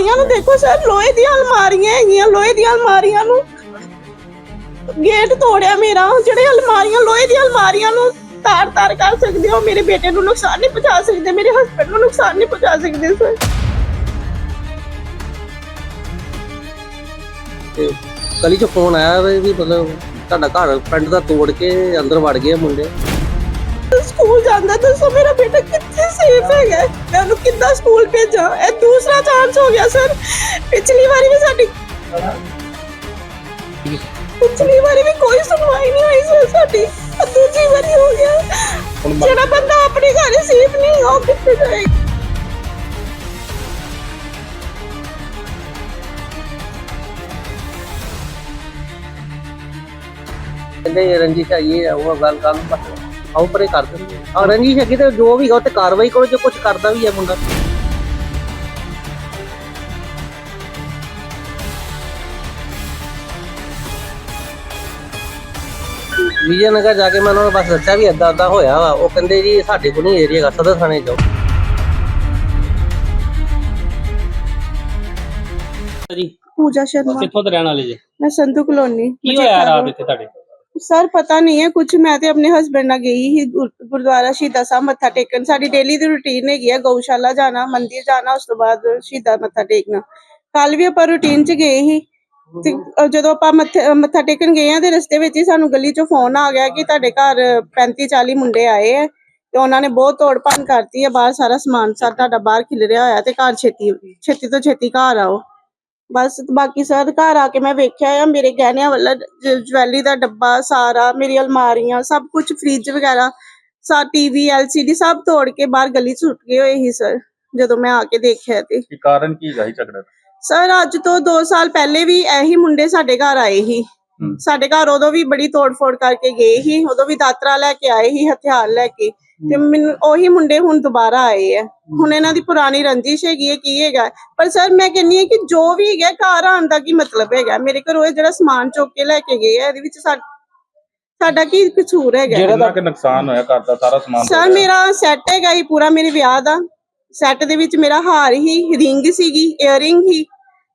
ਅਲਮਾਰੀਆਂ ਨੂੰ ਦੇਖੋ ਸਰ ਲੋਹੇ ਦੀਆਂ ਅਲਮਾਰੀਆਂ ਹੈਗੀਆਂ ਲੋਹੇ ਦੀਆਂ ਅਲਮਾਰੀਆਂ ਨੂੰ ਗੇਟ ਤੋੜਿਆ ਮੇਰਾ। ਜਿਹੜੇ ਅਲਮਾਰੀਆਂ ਲੋਹੇ ਦੀਆਂ ਅਲਮਾਰੀਆਂ ਨੂੰ ਤਾਰ ਤਾਰ ਕਰ ਸਕਦੇ ਹੋ ਮੇਰੇ ਬੇਟੇ ਨੂੰ ਨੁਕਸਾਨ ਨਹੀਂ ਪਹੁੰਚਾ ਸਕਦੇ ਮੇਰੇ ਹਸਬੰਡ ਨੂੰ ਨੁਕਸਾਨ ਨਹੀਂ ਪਹੁੰਚਾ ਸਕਦੇ ਸਰ। ਤੇ ਕਲੀ ਚ ਫੋਨ ਆਇਆ ਵਾ ਵੀ ਮਤਲਬ ਤੁਹਾਡਾ ਘਰ ਪਿੰਡ ਦਾ ਤੋੜ ਕੇ ਅੰਦਰ ਵੜ ਗਏ ਮੁੰਡੇ। ਸਕੂਲ ਜਾਂਦਾ ਦੱਸੋ ਮੇਰਾ ਬੇਟਾ ਕਿੱਥੇ ਸੇਫ ਹੈਗਾ ਮੈਂ ਉਹਨੂੰ ਕਿੱਦਾਂ ਸਕੂਲ ਭੇਜਾਂ? ਇਹ ਦੂਸਰਾ ਚਾਂਸ ਹੋ ਗਿਆ ਸਰ ਪਿਛਲੀ ਵਾਰੀ ਵੀ ਸਾਡੀ ਪਿਛਲੀ ਵਾਰੀ ਵੀ ਕੋਈ ਸੁਣਵਾਈ ਨਹੀਂ ਹੋਈ ਸਰ ਸਾਡੀ। ਆਹ ਦੂਜੀ ਵਾਰੀ ਹੋ ਗਿਆ। ਜਿਹੜਾ ਬੰਦਾ ਆਪਣੇ ਘਰ ਸੇਫ ਨਹੀਂ ਉਹ ਕਿੱਥੇ ਜਾਏਗਾ? ਕਹਿੰਦੇ ਰੰਜਿਸ਼ ਹੈ, ਉਹ ਗੱਲ ਗੱਲ ਬਸ ਆਓ ਪਰੇ ਕਰ ਦਿੰਦੇ ਆ ਰੰਜਿਸ਼ ਹੈਗੀ ਤੇ ਜੋ ਵੀ ਉਹ ਤੇ ਕਾਰਵਾਈ ਕਰੋ ਜੇ ਕੁਝ ਕਰਦਾ ਵੀ ਹੈ ਮੁੰਡਾ। ਵਿਜੇ ਨਗਰ ਜਾ ਕੇ ਮੈਂ ਉਹਨਾਂ ਨੂੰ ਬਸ ਦੱਸਿਆ ਵੀ ਏਦਾਂ ਏਦਾਂ ਹੋਇਆ ਵਾ। ਉਹ ਕਹਿੰਦੇ ਜੀ ਸਾਡੇ ਕੋਲ ਨਹੀਂ ਏਰੀਆ ਗਾ ਸਦਰ ਥਾਣੇ ਜਾਓ। ਜੀ ਪੂਜਾ ਸ਼ਰਮਾ। ਕਿੱਥੋਂ ਦੇ ਰਹਿਣ ਵਾਲੇ ਜੀ? ਮੈਂ ਸੰਧੂ ਕਲੋਨੀ। ਕੀ ਹੋਇਆ ਰਾਤ ਇੱਥੇ ਤੁਹਾਡੇ? ਸਰ, ਪਤਾ ਨਹੀਂ ਹੈ ਕੁਝ ਮੈਂ ਤੇ ਆਪਣੇ ਹਸਬੰਡ ਨਾਲ ਗਈ ਸੀ, ਗੁਰ- ਗੁਰਦੁਆਰਾ ਸ਼ਹੀਦਾਂ ਸਾਹਿਬ ਮੱਥਾ ਟੇਕਣ। ਸਾਡੀ ਡੇਲੀ ਦੀ ਰੁਟੀਨ ਹੈਗੀ ਹੈ, ਗਊਸ਼ਾਲਾ ਜਾਣਾ, ਮੰਦਿਰ ਜਾਣਾ, ਉਸ ਤੋਂ ਬਾਅਦ ਸ਼ਹੀਦਾਂ ਮੱਥਾ ਟੇਕਣਾ। ਕੱਲ ਵੀ ਆਪਾਂ ਰੁਟੀਨ 'ਚ ਗਏ ਸੀ ਤੇ ਅਹ ਜਦੋਂ ਆਪਾਂ ਮੱਥੇ- ਅਹ ਮੱਥਾ ਟੇਕਣ ਗਏ ਆ ਤੇ ਰਸਤੇ ਵਿੱਚ ਹੀ ਸਾਨੂੰ ਗਲੀ 'ਚੋਂ ਫੋਨ ਆ ਗਿਆ ਕਿ ਤੁਹਾਡੇ ਘਰ 35 40 ਮੁੰਡੇ ਆਏ ਆ ਤੇ ਉਹਨਾਂ ਨੇ ਬਹੁਤ ਤੋੜ ਭੰਨ ਕਰਤੀ ਹੈ, ਬਾਹਰ ਸਾਰਾ ਸਮਾਨ ਸਾ, ਤੁਹਾਡਾ ਬਾਹਰ ਖਿਲਰਿਆ ਹੋਇਆ ਤੇ ਘਰ ਛੇਤੀ ਛੇਤੀ ਤੋਂ ਛੇਤੀ ਘਰ ਆਓ। ਬਸ ਬਾਕੀ ਸਰ ਘਰ ਆ ਕੇ ਮੈਂ ਵੇਖਿਆ ਆ ਮੇਰੇ ਗਹਿਣਿਆਂ ਵਾਲਾ ਜਵੈਲਰੀ ਦਾ ਡੱਬਾ ਸਾਰਾ ਮੇਰੀ ਅਲਮਾਰੀਆਂ ਸਭ ਕੁਝ ਫ੍ਰਿਜ ਵਗੈਰਾ ਸਾ ਟੀਵੀ ਐਲਸੀਡੀ ਸਭ ਤੋੜ ਕੇ ਬਾਹਰ ਗਲੀ 'ਚ ਸੁੱਟ ਗਏ ਹੋਏ ਸੀ ਸਰ ਜਦੋਂ ਮੈਂ ਆ ਕੇ ਦੇਖਿਆ ਤੇ ਕੀ ਕਾਰਨ ਕੀ ਹੈਗਾ ਸੀ ਝਗੜੇ ਦਾ ਸਰ ਅੱਜ ਤੋਂ 2 ਸਾਲ ਪਹਿਲੇ ਵੀ ਇਹੀ ਮੁੰਡੇ ਸਾਡੇ ਘਰ ਆਏ ਸੀ। ਸਾਡੇ ਘਰ ਉਦੋਂ ਵੀ ਬੜੀ ਤੋੜਫੋੜ ਕਰਕੇ ਗਏ ਸੀ ਉਦੋਂ ਵੀ ਦਾਤਰਾ ਲੈ ਕੇ ਆਏ ਸੀ ਹਥਿਆਰ ਲੈ ਕੇ। ਤੇ ਮੈਨੂੰ ਉਹੀ ਮੁੰਡੇ ਹੁਣ ਦੁਬਾਰਾ ਆਏ ਆ। ਹੁਣ ਇਹਨਾਂ ਦੀ ਪੁਰਾਣੀ ਰੰਜਿਸ਼ ਹੈਗੀ ਹੈ ਕੀ ਹੈਗਾ। ਪਰ ਸਰ ਮੈਂ ਕਹਿੰਨੀ ਆ ਕਿ ਜੋ ਵੀ ਹੈਗਾ ਘਰ ਆਉਣ ਦਾ ਕੀ ਮਤਲਬ ਹੈਗਾ? ਮੇਰੇ ਘਰੋਂ ਇਹ ਜਿਹੜਾ ਸਮਾਨ ਚੁੱਕ ਕੇ ਲੈ ਕੇ ਗਏ ਆ ਇਹਦੇ ਵਿੱਚ ਸਾਡਾ ਕੀ ਕਸੂਰ ਹੈਗਾ? ਕਿੰਨਾ ਕਿ ਨੁਕਸਾਨ ਹੋਇਆ ਘਰ ਦਾ ਸਾਰਾ ਸਮਾਨ ਸਰ। ਮੇਰਾ ਸੈੱਟ ਹੈਗਾ ਹੀ ਪੂਰਾ ਮੇਰੇ ਵਿਆਹ ਦਾ। ਸੈੱਟ ਦੇ ਵਿੱਚ ਮੇਰਾ ਹਾਰ ਹੀ ਰਿੰਗ ਸੀਗੀ ਇਅਰਿੰਗ ਹੀ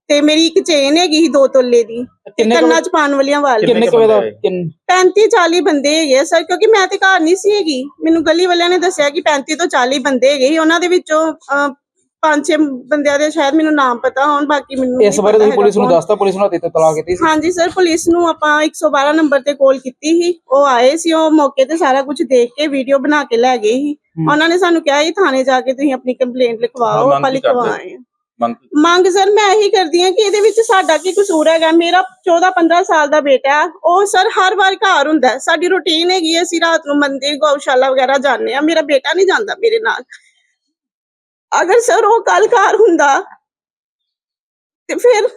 ਤੇ ਮੇਰੀ ਇੱਕ ਚੇਨ ਹੈਗੀ ਸੀ ਦੋ ਤੋਲੇ ਦੀ ਤੇ ਕਿੰਨੇ ਕੁ- ਕੰਨਾਂ 'ਚ ਪਾਉਣ ਵਾਲੀਆਂ ਵਾਲੀਆਂ ਕਿੰਨੇ ਕੁ ਬੰਦੇ ਆਏ? 35 40 ਬੰਦੇ ਹੈਗੇ ਆ ਸਰ ਕਿਉਂਕਿ ਮੈਂ ਤੇ ਘਰ ਨਹੀਂ ਸੀ ਹੈਗੀ ਮੈਨੂੰ ਗਲੀ ਵਾਲਿਆਂ ਨੇ ਦੱਸਿਆ ਕਿ 35 ਤੋਂ 40 ਬੰਦੇ ਹੈਗੇ ਸੀ ਉਹਨਾਂ ਦੇ ਵਿੱਚੋਂ ਅਹ, ਪੰਜ ਛੇ ਬੰਦਿਆਂ ਦੇ ਸ਼ਾਇਦ ਮੈਨੂੰ ਨਾਮ ਪਤਾ ਹੋਣ ਬਾਕੀ ਮੈਨੂੰ ਇਸ ਨਹੀਂ ਬਾਰੇ ਪਤਾ ਤੁਸੀਂ ਹੈਗਾ ਪੁਲਿਸ ਨੂੰ ਕੌਣ। ਦੱਸਤਾ ਪੁਲਿਸ ਨੂੰ ਹੱਥੇ ਤਲਾਕ ਕੀਤੀ ਸੀ ਹਾਂਜੀ ਸਰ ਪੁਲਿਸ ਨੂੰ ਆਪਾਂ 112 ਨੰਬਰ ਤੇ ਕਾਲ ਕੀਤੀ ਸੀ ਉਹ ਆਏ ਸੀ ਉਹ ਮੌਕੇ ਤੇ ਸਾਰਾ ਕੁਝ ਦੇਖ ਕੇ ਵੀਡੀਓ ਬਣਾ ਕੇ ਲੈ ਗਏ ਸੀ ਉਹਨਾਂ ਨੇ ਸਾਨੂੰ ਕਿਹਾ ਇਹ ਥਾਣੇ ਜਾ ਕੇ ਤੁਸੀਂ ਆਪਣੀ ਕੰਪਲੇਂਟ ਲਿਖਵਾਓ ਆਪਾਂ? ਲਿਖਵਾਏ ਆ। ਮੰਗ ਮੰਗ ਸਰ ਮੈਂ ਇਹੀ ਕਰਦੀ ਹਾਂ ਕਿ ਇਹਦੇ ਵਿੱਚ ਸਾਡਾ ਕੀ ਕਸੂਰ ਹੈਗਾ? ਮੇਰਾ 14 15 ਸਾਲ ਦਾ ਬੇਟਾ ਉਹ ਸਰ ਹਰ ਵਾਰ ਘਰ ਹੁੰਦਾ। ਸਾਡੀ ਰੁਟੀਨ ਹੈਗੀ ਅਸੀਂ ਰਾਤ ਨੂੰ ਮੰਦਿਰ ਗਊਸ਼ਾਲਾ ਵਗੈਰਾ ਜਾਂਦੇ ਆ ਮੇਰਾ ਬੇਟਾ ਨਹੀਂ ਜਾਂਦਾ ਮੇਰੇ ਨਾਲ। ਅਗਰ ਸਰ ਉਹ ਕੱਲ ਘਰ ਹੁੰਦਾ ਤੇ ਫਿਰ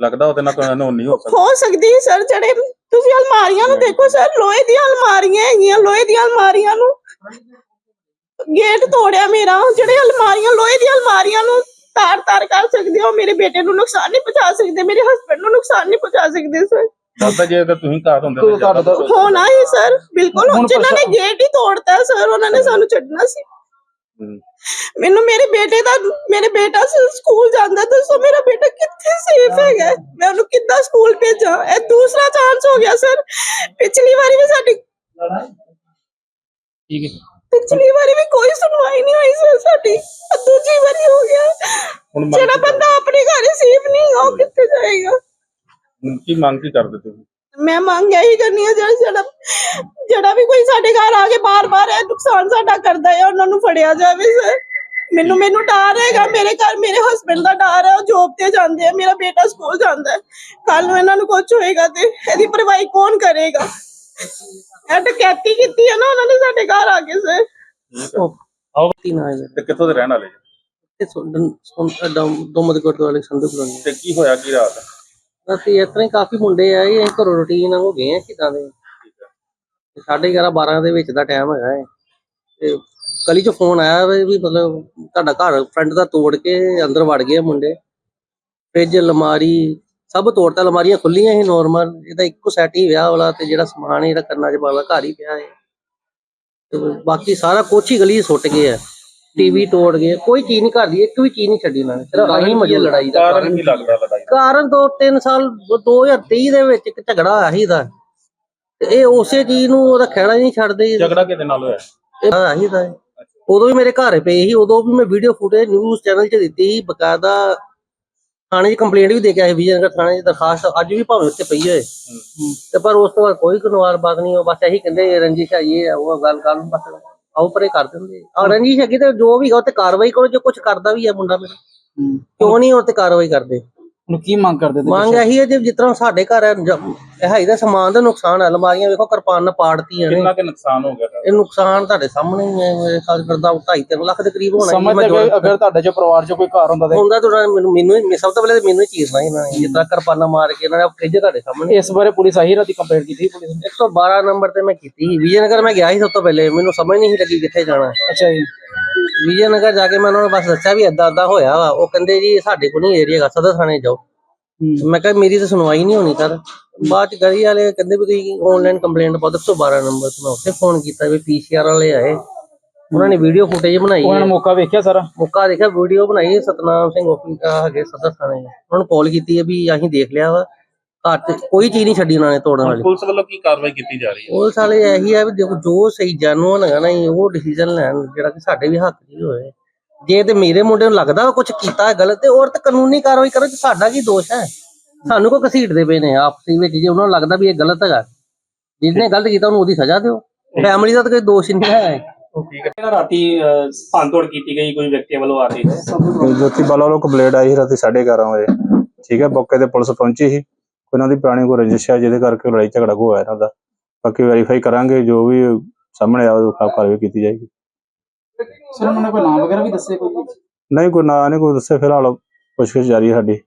ਲੱਗਦਾ ਉਹਦੇ ਨਾਲ ਨਹੀਂ ਹੋ ਸਕਦਾ। ਹੋ ਸਕਦੀ ਹੈ ਸਰ ਜਿਹੜੇ ਤੁਸੀਂ ਅਲਮਾਰੀਆਂ ਨੂੰ ਦੇਖੋ ਸਰ ਲੋਹੇ ਦੀਆਂ ਅਲਮਾਰੀਆਂ ਹੈਗੀਆਂ ਲੋਹੇ ਦੀਆਂ ਅਲਮਾਰੀਆਂ ਨੂੰ ਗੇਟ ਤੋੜਿਆ ਮੇਰਾ। ਜਿਹੜੇ ਅਲਮਾਰੀਆਂ ਲੋਹੇ ਦੀਆਂ ਅਲਮਾਰੀਆਂ ਨੂੰ ਤਾਰ ਤਾਰ ਕਰ ਸਕਦੇ ਹੋ ਮੇਰੇ ਬੇਟੇ ਨੂੰ ਨੁਕਸਾਨ ਨਹੀਂ ਪਹੁੰਚਾ ਸਕਦੇ ਮੇਰੇ ਹਸਬੰਡ ਨੂੰ ਨੁਕਸਾਨ ਨਹੀਂ ਪਹੁੰਚਾ ਸਕਦੇ ਸਰ ਲੱਗਦਾ ਜੇ ਅਗਰ ਤੁਸੀਂ ਘਰ ਹੁੰਦੇ ਕੋਈ ਤਾਂ ਜ਼ਿਆਦਾ ਤੁਹਾਡਾ ਤਾਂ- ਹੋਣਾ ਹੀ ਸਰ ਬਿਲਕੁਲ ਹੁਣ ਜਿਨ੍ਹਾਂ ਨੇ ਗੇਟ ਹੀ ਤੋੜਤਾ ਸਰ ਉਹਨਾਂ ਨੇ ਸਾਨੂੰ ਛੱਡਣਾ ਸੀ। ਹੂੰ। ਮੈਨੂੰ ਮੇਰੇ ਬੇਟੇ ਦਾ ਮੇਰੇ ਬੇਟਾ ਸ- ਸਕੂਲ ਜਾਂਦਾ ਦੱਸੋ ਮੇਰਾ ਬੇਟਾ ਕਿੱਥੇ ਸੇਫ ਹੈਗਾ? ਮੈਂ ਉਹਨੂੰ ਕਿੱਦਾਂ ਸਕੂਲ ਭੇਜਾਂ? ਇਹ ਦੂਸਰਾ ਚਾਂਸ ਹੋ ਗਿਆ ਸਰ ਪਿਛਲੀ ਵਾਰੀ ਵੀ ਸਾਡੀ ਠੀਕ ਹੈ। ਪਿਛਲੀ ਵਾਰੀ ਵੀ ਕੋਈ ਸੁਣਵਾਈ ਨਹੀਂ ਹੋਈ ਸਰ ਸਾਡੀ ਆਹ ਦੂਜੀ ਵਾਰੀ ਹੋ ਗਿਆ ਹੁਣ ਮੰਗ ਜਿਹੜਾ ਬੰਦਾ ਆਪਣੇ ਘਰ ਸੇਫ ਨਹੀਂ ਉਹ ਕਿੱਥੇ ਜਾਏਗਾ? ਕੀ ਮੰਗ ਕੀ ਕਰਦੇ ਤੁਸੀਂ? ਮੈਂ ਮੰਗ ਇਹੀ ਕਰਨੀ ਹੈ ਜਿਹੜਾ ਜਿਹੜਾ ਜਿਹੜਾ ਵੀ ਕੋਈ ਸਾਡੇ ਘਰ ਆ ਕੇ ਬਾਰ-ਬਾਰ ਇਹ ਨੁਕਸਾਨ ਸਾਡਾ ਕਰਦਾ ਹੈ ਉਹਨਾਂ ਨੂੰ ਫੜਿਆ ਜਾਵੇ ਸਰ। ਮੈਨੂੰ ਮੈਨੂੰ ਡਰ ਹੈਗਾ ਮੇਰੇ ਘਰ ਮੇਰੇ ਹਸਬੰਡ ਦਾ ਡਰ ਹੈ ਉਹ ਜੋਬ ਤੇ ਜਾਂਦੇ ਆ ਮੇਰਾ ਬੇਟਾ ਸਕੂਲ ਜਾਂਦਾ ਹੈ। ਕੱਲ ਨੂੰ ਇਹਨਾਂ ਨੂੰ ਕੁਝ ਹੋਏਗਾ ਤੇ ਇਹਦੀ ਭਰਵਾਈ ਕੌਣ ਕਰੇਗਾ? ਇਹ ਡਕੈਤੀ ਕੀਤੀ ਹੈ ਨਾ ਉਹਨਾਂ ਨੇ ਸਾਡੇ ਘਰ ਆ ਕੇ ਸਰ। ਆਓ ਤੀ ਨਾ ਆਏ ਤੇ ਕਿੱਥੋਂ ਦੇ ਰਹਿਣ ਵਾਲੇ? ਜੀ? ਤੇ ਸੁਣ ਸੁਣ ਦੋ ਦੇ ਗੁਰਦੁਆਰੇ ਸੰਧੂ ਕਲੋਨੀ ਤੇ ਕੀ ਹੋਇਆ ਕੀ ਰਾਤ? ਅਸੀਂ ਇਸ ਤਰ੍ਹਾਂ ਹੀ ਕਾਫੀ ਮੁੰਡੇ ਆਏ ਅਸੀਂ ਘਰੋਂ ਰੁਟੀਨ ਹੋ ਗਏ ਆ ਕਿਦਾਂ ਦੇ। ਤੇ ਸਾਢੇ 11 12 ਦੇ ਵਿੱਚ ਦਾ ਟਾਈਮ ਹੈਗਾ ਹੈ ਤੇ ਕਲੀ ਚ ਫੋਨ ਆਇਆ ਵਾ ਵੀ ਮਤਲਬ ਤੁਹਾਡਾ ਘਰ ਫਰੰਟ ਦਾ ਤੋੜ ਕੇ ਅੰਦਰ ਵੜ ਗਏ ਮੁੰਡੇ। ਫ੍ਰਿਜ ਅਲਮਾਰੀ ਸਭ ਤੋੜਤਾ ਅਲਮਾਰੀਆਂ ਖੁੱਲੀਆਂ ਸੀ ਨੋਰਮਲ ਇਹਦਾ ਇੱਕੋ ਸੈਟ ਹੀ ਵਿਆਹ ਵਾਲਾ ਤੇ ਜਿਹੜਾ ਸਮਾਨ ਇਹਦਾ ਕਰਨਾ ਘਰ ਹੀ ਪਿਆ ਹੈ ਤੇ ਬਾਕੀ ਸਾਰਾ ਹੀ ਗਲੀ ਸੁੱਟ ਗਏ ਆ ਟੀਵੀ ਤੋੜ ਗਏ ਕੋਈ ਚੀਜ਼ ਨਹੀਂ ਕਰਦੀ ਇੱਕ ਵੀ ਚੀਜ਼ ਨਹੀਂ ਛੱਡੀ ਉਹਨਾਂ ਨੇ ਸਿਰਫ ਅਸੀਂ ਮਜੂਦ। ਲੜਾਈ ਦਾ? ਕਾਰਨ ਕੀ ਲੱਗਦਾ ਲੜਾਈ ਦਾ? ਕਾਰਨ ਤੋਂ 3 ਸਾਲ 2023 ਦੇ ਵਿੱਚ ਇੱਕ ਝਗੜਾ ਆਇਆ ਸੀ ਦਾ ਇਹ ਉਸੇ ਚੀਜ਼ ਨੂੰ ਉਹਦਾ ਖਹਿੜਾ ਹੀ ਨਹੀਂ ਛੱਡਦੇ। ਝਗੜਾ ਕਿਹਦੇ ਨਾਲ ਹੋਇਆ? ਇਹ ਆਹੀ ਦਾ। ਉਦੋਂ ਵੀ ਮੇਰੇ ਘਰ ਪਏ ਸੀ ਉਦੋਂ ਵੀ ਮੈਂ ਵੀਡੀਓ ਫੁਟੇਜ ਨਿਊਜ਼ ਚੈਨਲ 'ਚ ਦਿੱਤੀ ਸੀ ਬਕਾਇਦਾ ਥਾਣੇ 'ਚ ਕੰਪਲੇਂਟ ਵੀ ਦੇ ਕੇ ਆਏ ਵਿਜੇਨਗਰ ਥਾਣੇ 'ਚ ਦਰਖਾਸਤ ਅੱਜ ਵੀ ਭਾਵੇਂ ਉੱਥੇ ਪਈ ਹੋਏ। ਤੇ ਪਰ ਉਸ ਤੋਂ ਬਾਅਦ ਕੋਈ ਕਾਨੂੰਨ ਬਾਤ ਨਹੀਂ ਉਹ ਬਸ ਇਹੀ ਕਹਿੰਦੇ ਰੰਜਿਸ਼ ਹੈ ਇਹ ਹੈ, ਉਹ ਗੱਲ ਕਰਨ ਬਸ। ਆਓ ਪਰੇ ਕਰ ਦਿੰਦੇ ਆ। ਰੰਜਿਸ਼ ਹੈਗੀ ਤੇ ਜੋ ਵੀ ਉਹ ਤੇ ਕਾਰਵਾਈ ਕਰੋ ਜੋ ਕੁਝ ਕਰਦਾ ਵੀ ਹੈ ਮੁੰਡਾ ਮੇਰਾ। ਕਿਉਂ ਨਹੀਂ ਉਹ ਤੇ ਕਾਰਵਾਈ ਕਰਦੇ? ਹੁਣ ਕੀ ਮੰਗ ਕਰਦੇ ਤੇ ਮੰਗ ਇਹੀ ਹੈ ਜੇ ਜਿਸ ਤਰ੍ਹਾਂ ਸਾਡੇ ਘਰ ਹੈ ਜ- ਇਹ ਹੈ ਦਾ ਸਮਾਨ ਦਾ ਨੁਕਸਾਨ ਹੈ ਅਲਮਾਰੀਆਂ ਵੇਖੋ ਕਿਰਪਾਨ ਪਾੜਤੀਆਂ ਨੇ। ਕਿੰਨਾ ਕੁ ਨੁਕਸਾਨ ਹੋ ਗਿਆ ਤੁਹਾਡਾ? ਇਹ ਨੁਕਸਾਨ ਤੁਹਾਡੇ ਸਾਹਮਣੇ ਹੀ ਹੈ ਮੇਰੇ ਖਿਆਲ ਕਰਦਾ 2.5 ਲੱਖ ਦੇ ਕਰੀਬ ਹੋਣਾ ਜੀ। ਕਿ ਜੋ- ਅਗਰ ਤੁਹਾਡੇ ਚ ਪਰਿਵਾਰ ਚ ਕੋਈ ਘਰ ਹੁੰਦਾ ਤੇ ਹੁੰਦਾ ਤਾਂ ਮੈਨੂੰ ਮੈਨੂੰ ਸਭ ਤੋਂ ਪਹਿਲੇ ਤਾਂ ਮੈਨੂੰ ਹੀ ਚੀਰਨਾ ਇਹਨਾਂ ਨੇ ਜਿਸ ਤਰ੍ਹਾਂ ਕਿਰਪਾਨਾਂ ਮਾਰ ਕੇ ਇਹਨਾਂ ਨੇ ਫ੍ਰਿਜ ਤੁਹਾਡੇ ਸਾਹਮਣੇ। ਇਸ ਬਾਰੇ ਪੁਲਿਸ ਆਹੀ ਰਾਤੀ ਕੰਪਲੇਂਟ ਕੀਤੀ ਪੁਲਿਸ ਨੇ? 112 ਨੰਬਰ ਤੇ ਮੈਂ ਕੀਤੀ ਵਿਜੇਨਗਰ ਮੈਂ ਗਿਆ ਸੀ ਸਭ ਤੋਂ ਪਹਿਲੇ ਮੈਨੂੰ ਸਮਝ ਨਹੀਂ ਸੀ ਲੱਗੀ ਕਿੱਥੇ ਜਾਣਾ। ਅੱਛਾ ਜੀ। ਵਿਜੇਨਗਰ ਜਾ ਕੇ ਮੈਂ ਉਹਨਾਂ ਨੂੰ ਬਸ ਦੱਸਿਆ ਵੀ ਏਦਾਂ ਏਦਾਂ ਹੋਇਆ ਵਾ। ਉਹ ਕਹਿੰਦੇ ਜੀ ਸਾਡੇ ਕੋਲ ਨਹੀਂ ਏਰੀਆ ਗਾ ਸਦਰ ਥਾਣੇ ਜਾਓ। ਮੈਂ ਕਿਹਾ ਮੇਰੀ ਤਾਂ ਸੁਣਵਾਈ ਨਹੀਂ ਹੋਣੀ ਸਰ ਬਾਅਦ ਚ ਗਲੀ ਵਾਲੇ ਕਹਿੰਦੇ ਵੀ ਤੁਸੀਂ ਆਨਲਾਈਨ ਕੰਪਲੇਂਟ ਪਾਓ 112 ਨੰਬਰ ਤੇ। ਮੈਂ ਉੱਥੇ ਫੋਨ ਕੀਤਾ ਵੀ ਪੀਸੀਆਰ ਵਾਲੇ ਆਏ। ਉਹਨਾਂ ਨੇ ਵੀਡੀਓ ਫੁਟੇਜ ਬਣਾਈ ਉਹਨਾਂ ਹੈ। ਨੇ ਮੌਕਾ ਵੇਖਿਆ ਸਾਰਾ? ਮੌਕਾ ਦੇਖਿਆ ਵੀਡੀਓ ਬਣਾਈ ਹੈ। ਸਤਨਾਮ ਸਿੰਘ ਆਫਿਸ ਹੈਗੇ ਸਦਰ ਥਾਣੇ। ਉਹਨਾਂ ਨੂੰ ਕਾਲ ਕੀਤੀ ਹੈ ਵੀ ਅਸੀਂ ਦੇਖ ਲਿਆ ਵਾ। ਘਰ ਚ ਕੋਈ ਚੀਜ਼ ਨਹੀਂ ਛੱਡੀ ਉਹਨਾਂ ਨੇ ਤੋੜਨ ਵਾਲੀ। ਪੁਲਿਸ ਵੱਲੋਂ ਕੀ ਕਾਰਵਾਈ ਕੀਤੀ ਜਾ ਰਹੀ ਹੈ? ਉਹ ਸਾਲੇ ਇਹੀ ਆ ਵੀ ਦੇਖੋ ਜੋ ਸਹੀ ਜਾਨੂਨ ਹੈਗਾ ਨਾ ਜੀ, ਉਹ ਡਿਸੀਜਨ ਲੈਣ ਜਿਹੜਾ ਕਿ ਸਾਡੇ ਵੀ ਹੱਕ ਦੀ ਹੋਵੇ ਜੇ ਤੇ ਮੇਰੇ ਮੁੰਡੇ ਨੂੰ ਲੱਗਦਾ ਕੁਝ ਕੀਤਾ ਹੈ ਗਲਤ ਤੇ ਉਹ ਤੇ ਕਾਨੂੰਨੀ ਕਾਰਵਾਈ ਕਰੋ ਤੇ ਸਾਡਾ ਕੀ ਦੋਸ਼ ਹੈ? ਸਾਨੂੰ ਕੋ ਘਸੀਟਦੇ ਪਏ ਨੇ ਆਪਸੀ ਵਿੱਚ? ਜੇ ਉਹਨਾਂ ਨੂੰ ਲੱਗਦਾ ਵੀ ਇਹ ਗਲਤ ਹੈਗਾ ਜਿਹਨੇ ਗਲਤ ਕੀਤਾ ਉਹਨੂੰ ਉਹਦੀ ਸਜ਼ਾ ਦਿਓ। ਫੈਮਿਲੀ ਦਾ ਤਾਂ ਕੋਈ ਦੋਸ਼ ਨਹੀਂ ਹੈ। ਜਿਹੜਾ ਰਾਤੀ ਅਹ, ਭੰਨਤੋੜ ਕੀਤੀ ਗਈ ਕੋਈ ਵਿਅਕਤੀ ਵੱਲੋਂ ਆ ਰਹੀ ਹੈ ਜੋਤੀ ਬਾਲਾ ਵੱਲੋਂ ਕੰਪਲੇਂਟ ਆਈ ਸੀ ਰਾਤੀ 11:30 ਵਜੇ। ਠੀਕ ਹੈ ਮੌਕੇ ਤੇ ਪੁਲਿਸ ਪਹੁੰਚੀ ਸੀ। ਉਹਨਾਂ ਦੀ ਪੁਰਾਣੀ ਕੋਈ ਰੰਜਿਸ਼ ਹੈ ਜਿਹਦੇ ਕਰਕੇ ਲੜਾਈ ਝਗੜਾ ਹੋਇਆ ਇਹਨਾਂ ਦਾ। ਬਾਕੀ ਵੈਰੀਫਾਈ ਕਰਾਂਗੇ ਜੋ ਵੀ ਸਾਹਮਣੇ ਆਵੇ ਉਹ ਖਾ ਕਾਰਵਾਈ ਕੀਤੀ ਜਾਏਗੀ। ਸਰ ਉਹਨਾਂ ਨੇ ਕੋਈ ਨਾਮ ਵਗੈਰਾ ਵੀ ਦੱਸੇ ਕੋਈ? ਨਹੀਂ ਕੋਈ ਨਾਂ ਨਹੀਂ ਕੋਈ ਦੱਸੇ ਫਿਲਹਾਲ ਪੁੱਛਗਿੱਛ ਜਾਰੀ ਹੈ ਸਾਡੀ।